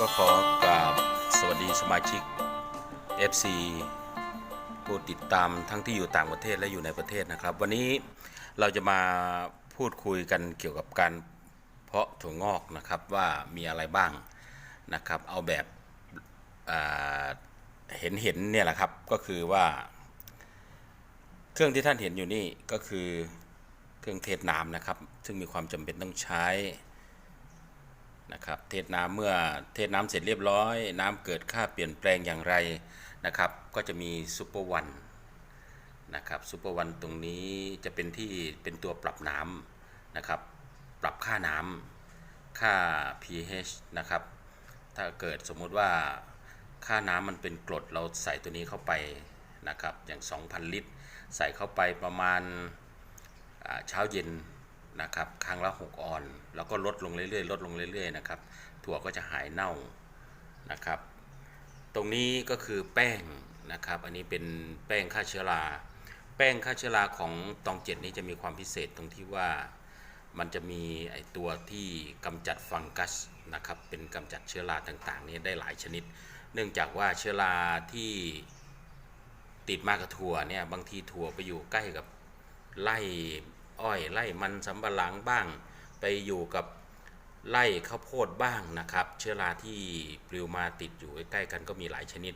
ก็ขอกราบสวัสดีสมาชิก FC ผู้ติดตามทั้งที่อยู่ต่างประเทศและอยู่ในประเทศนะครับ วันนี้เราจะมาพูดคุยกันเกี่ยวกับการเพาะถั่วงอกนะครับว่ามีอะไรบ้างนะครับ เอาแบบเห็นเห็นเนี่ยแหละครับก็คือว่า เครื่องที่ท่านเห็นอยู่นี่ก็คือเครื่องเทศน้ำนะครับ ซึ่งมีความจำเป็นต้องใช้ นะครับเทศน้ำเมื่อเทศน้ำเสร็จเรียบร้อย น้ำเกิดค่าเปลี่ยนแปลงอย่างไรนะครับ ก็จะมีซูเปอร์วันนะครับซูเปอร์วันตรงนี้จะเป็นที่เป็นตัวปรับน้ำนะครับ ปรับค่าน้ำค่า pH นะครับ ถ้าเกิดสมมุติว่าค่าน้ำมันเป็นกรดเราใส่ตัวนี้เข้าไปนะครับอย่าง 2,000 ลิตร ใส่เข้าไปประมาณเช้าเย็น นะครับครั้งละ 6 ออน แล้วก็ลดลงเรื่อยๆ ลดลงเรื่อยๆนะครับ ถั่วก็จะหายเน่านะครับ ตรงนี้ก็คือแป้งนะครับ อันนี้เป็นแป้งฆ่าเชื้อรา แป้งฆ่าเชื้อราของตองเจ็ดนี้จะมีความพิเศษตรงที่ว่ามันจะมีไอตัวที่กำจัดฟังกัสนะครับ เป็นกำจัดเชื้อราต่างๆนี้ได้หลายชนิด เนื่องจากว่าเชื้อราที่ติดมากับถั่วเนี่ยบางทีถั่วไปอยู่ใกล้กับไล่ อ้อยไล่มันสำปะหลังบ้าง ไปอยู่กับไล่ข้าวโพดบ้างนะครับ เชื้อราที่ปลิวมาติดอยู่ใกล้ๆกันก็มีหลายชนิด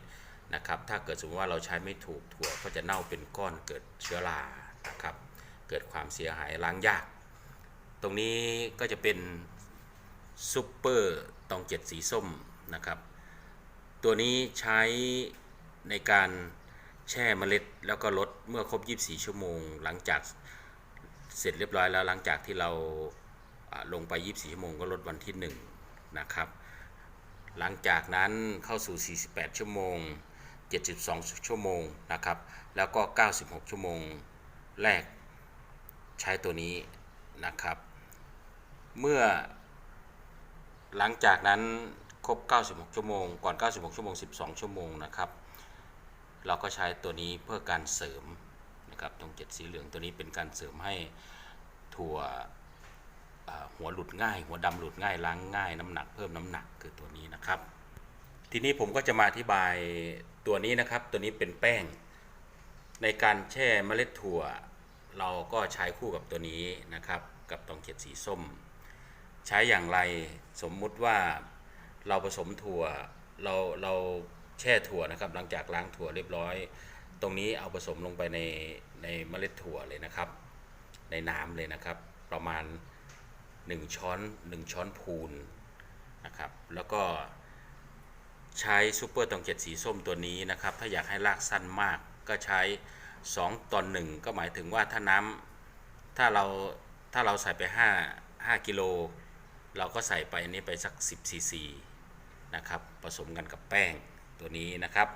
นะครับ ถ้าเกิดสมมติว่าเราใช้ไม่ถูกถั่วก็จะเน่าเป็นก้อนเกิดเชื้อรานะครับ เกิดความเสียหายล้างยาก ตรงนี้ก็จะเป็นซุปเปอร์ตองเจ็ดสีส้มนะครับ ตัวนี้ใช้ในการแช่เมล็ดแล้วก็ลดเมื่อครบ 24 ชั่วโมง หลังจาก เสร็จเรียบร้อยแล้วหลังจากที่เราลงไป 24 ชั่วโมงก็ลดวันที่ 1 นะครับ หลังจากนั้นเข้าสู่ 48 ชั่วโมง 72 ชั่วโมงนะครับ แล้วก็ 96 ชั่วโมงแรกใช้ตัวนี้นะครับ เมื่อหลังจากนั้นครบ 96 ชั่วโมง ก่อน 96 ชั่วโมง 12 ชั่วโมงนะครับ เราก็ใช้ตัวนี้เพื่อการเสริม นะครับตรงเจ็ดสีเหลืองตัวนี้เป็นการเสริมให้ถั่วหัวหลุดง่าย หัวดำหลุดง่ายล้างง่าย น้ำหนักเพิ่มน้ำหนักคือตัวนี้นะครับ ทีนี้ผมก็จะมาอธิบายตัวนี้นะครับ ตัวนี้เป็นแป้ง ในการแช่เมล็ดถั่ว เราก็ใช้คู่กับตัวนี้นะครับ กับตองเจ็ดสีส้ม ใช้อย่างไรสมมุติว่าเราผสมถั่วเราเราแช่ถั่วนะครับ หลังจากล้างถั่วเรียบร้อย ตรงนี้เอาผสมลงไปใน ในเมล็ดถั่วเลยนะครับ ในน้ำเลยนะครับ ประมาณ 1 ช้อน 1 ช้อนพูนนะครับ แล้วก็ใช้ซูเปอร์ตองเจ็ดสีส้มตัวนี้นะครับ ถ้าอยากให้รากสั้นมากก็ใช้ 2 ต่อน1ก็หมายถึงว่าถ้าน้ำถ้าเราถ้าเราใส่ไป 5 5 กิโล เราก็ใส่ไปอันนี้ไปสัก 10ซีซีนะครับ ผสมกันกับแป้งตัวนี้นะครับ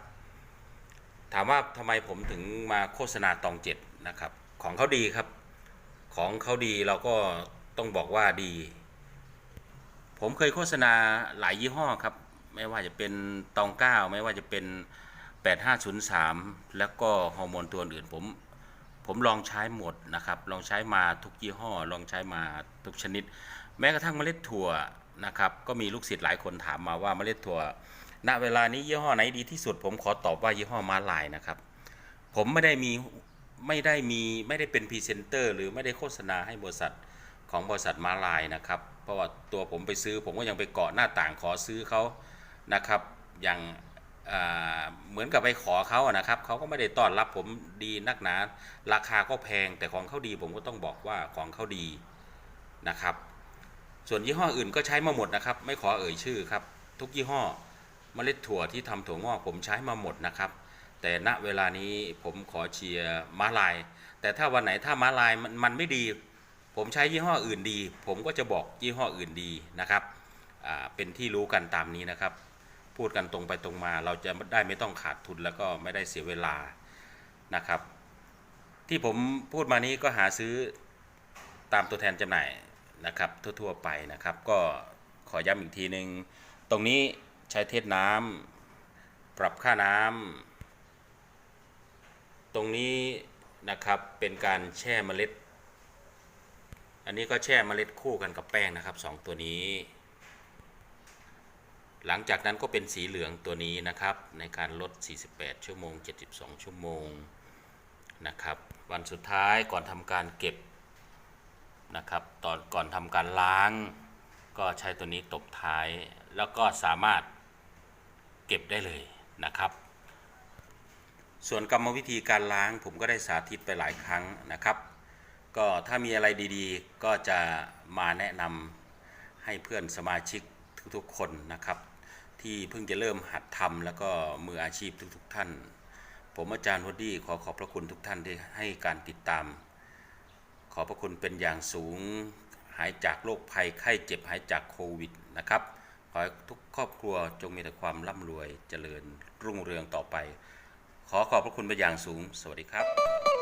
ถามว่าทำไมผมถึงมาโฆษณาตองเจ็ดนะครับ ของเขาดีครับ ของเขาดีเราก็ต้องบอกว่าดี ผมเคยโฆษณาหลายยี่ห้อครับ ไม่ว่าจะเป็นตองเก้าไม่ว่าจะเป็น 8503 แล้วก็ฮอร์โมนตัวอื่นผมผมลองใช้หมดนะครับ ลองใช้มาทุกยี่ห้อ ลองใช้มาทุกชนิด แม้กระทั่งเมล็ดถั่วนะครับ ก็มีลูกศิษย์หลายคนถามมาว่าเมล็ดถั่ว ณเวลานี้ยี่ห้อไหนดีที่สุด ผมขอตอบว่ายี่ห้อมาลายนะครับ ผมไม่ได้มีไม่ได้มีไม่ได้เป็นพรีเซนเตอร์หรือไม่ได้โฆษณาให้บริษัทของบริษัทมาลายนะครับ เพราะว่าตัวผมไปซื้อ ผมก็ยังไปเกาะหน้าต่างขอซื้อเขานะครับ อย่างอ่าเหมือนกับไปขอเขาอะนะครับเขาก็ไม่ได้ต้อนรับผมดีนักหนา ราคาก็แพงแต่ของเขาดีผมก็ต้องบอกว่าของเขาดีนะครับ ส่วนยี่ห้ออื่นก็ใช้มาหมดนะครับ ไม่ขอเอ่ยชื่อครับ ทุกยี่ห้อ เมล็ดถั่วที่ทำถั่วงอกผมใช้มาหมดนะครับ แต่ณเวลานี้ผมขอเชียร์ม้าลาย แต่ถ้าวันไหนถ้าม้าลายมันมันไม่ดี ผมใช้ยี่ห้ออื่นดี ผมก็จะบอกยี่ห้ออื่นดีนะครับเป็นที่รู้กันตามนี้นะครับ พูดกันตรงไปตรงมา เราจะได้ไม่ต้องขาดทุนแล้วก็ไม่ได้เสียเวลานะครับ ที่ผมพูดมานี้ก็หาซื้อตามตัวแทนจำหน่ายนะครับ ทั่วๆไปนะครับ ก็ขอย้ำอีกทีหนึ่งตรงนี้ ใช้เทศน้ำปรับค่าน้ำตรงนี้นะครับเป็นการแช่เมล็ด อันนี้ก็แช่เมล็ดคู่กันกับแป้งนะครับสองตัวนี้ หลังจากนั้นก็เป็นสีเหลืองตัวนี้นะครับ ในการลด 48 ชั่วโมง 72 ชั่วโมงนะครับวันสุดท้ายก่อนทำการเก็บนะครับตอนก่อนทำการล้าง ก็ใช้ตัวนี้ตบท้าย แล้วก็สามารถเก็บได้เลยนะครับ ส่วนกรรมวิธีการล้างผมก็ได้สาธิตไปหลายครั้งนะครับ ก็ถ้ามีอะไรดีๆ ก็จะมาแนะนำให้เพื่อนสมาชิกทุกๆคนนะครับ ที่เพิ่งจะเริ่มหัดทำแล้วก็มืออาชีพทุกๆท่าน ผมอาจารย์วดดี้ขอขอบพระคุณทุกท่านที่ให้การติดตาม ขอพระคุณเป็นอย่างสูง หายจากโรคภัยไข้เจ็บหายจากโควิดนะครับ ขอให้ทุกครอบครัวจงมีแต่ความร่ำรวยเจริญรุ่งเรืองต่อไป ขอขอบพระคุณเป็นอย่างสูง สวัสดีครับ